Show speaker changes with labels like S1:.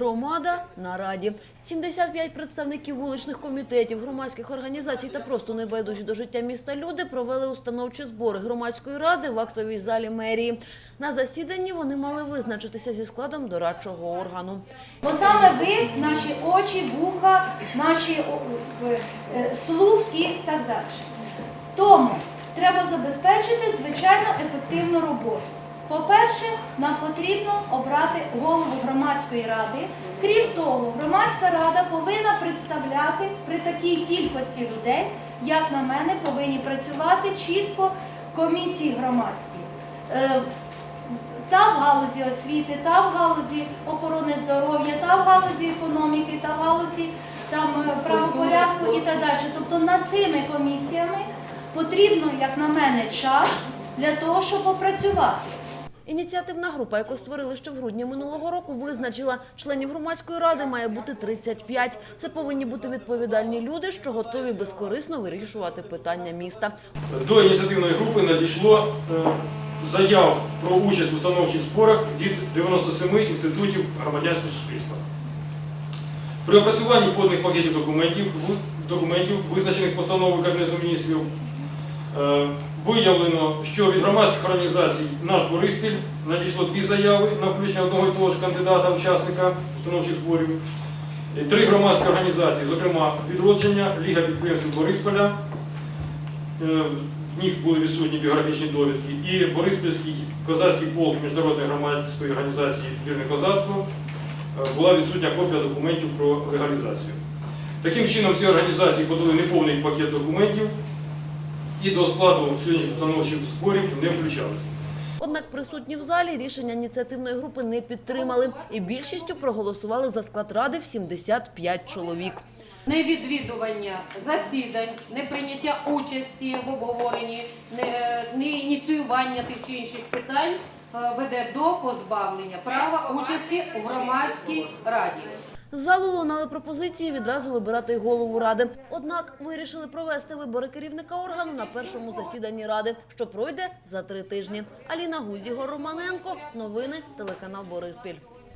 S1: Громада на раді. 75 представників вуличних комітетів, громадських організацій та просто небайдужі до життя міста люди провели установчі збори громадської ради в актовій залі мерії. На засіданні вони мали визначитися зі складом дорадчого органу.
S2: Бо саме ви наші очі, вуха, наші е, е, слух і так далі. Тому треба забезпечити звичайно ефективну роботу. По-перше, нам потрібно обрати голову громадської ради. Крім того, громадська рада повинна представляти при такій кількості людей, як на мене, повинні працювати чітко комісії громадські. Е, та в галузі освіти, та в галузі охорони здоров'я, та в галузі економіки, та в галузі там е, правопорядку і так далі. Тобто над цими комісіями потрібно, як на мене, час для того, щоб попрацювати.
S1: Ініціативна група, яку створили ще в грудні минулого року, визначила, членів громадської ради має бути 35. Це повинні бути відповідальні люди, що готові безкорисно вирішувати питання міста.
S3: До ініціативної групи надійшло е, заяв про участь в установчих зборах від 97 інститутів громадянського суспільства. При опрацюванні поданих пакетів документів, документів визначених постановою Кабінету міністрів, е, виявлено, що від громадських організацій наш Бориспіль надійшло дві заяви на включення одного і того ж кандидата, учасника установчих зборів. Три громадські організації, зокрема відродження, Ліга підприємців Борисполя, Е, в них були відсутні біографічні довідки, і Бориспільський козацький полк міжнародної громадської організації Вірне козацтво е, була відсутня копія документів про легалізацію. Таким чином, ці організації подали неповний пакет документів і до складу сьогоднішніх установчих зборів не включалися.
S1: Однак присутні в залі рішення ініціативної групи не підтримали і більшістю проголосували за склад ради в 75 чоловік.
S4: Невідвідування засідань, неприйняття участі в обговоренні, не, не ініціювання тих чи інших питань е, веде до позбавлення права участі у громадській раді.
S1: З залу лунали пропозиції відразу вибирати й голову ради. Однак вирішили провести вибори керівника органу на першому засіданні ради, що пройде за три тижні. Аліна Гузі, Ігор Романенко. Новини телеканал Бориспіль.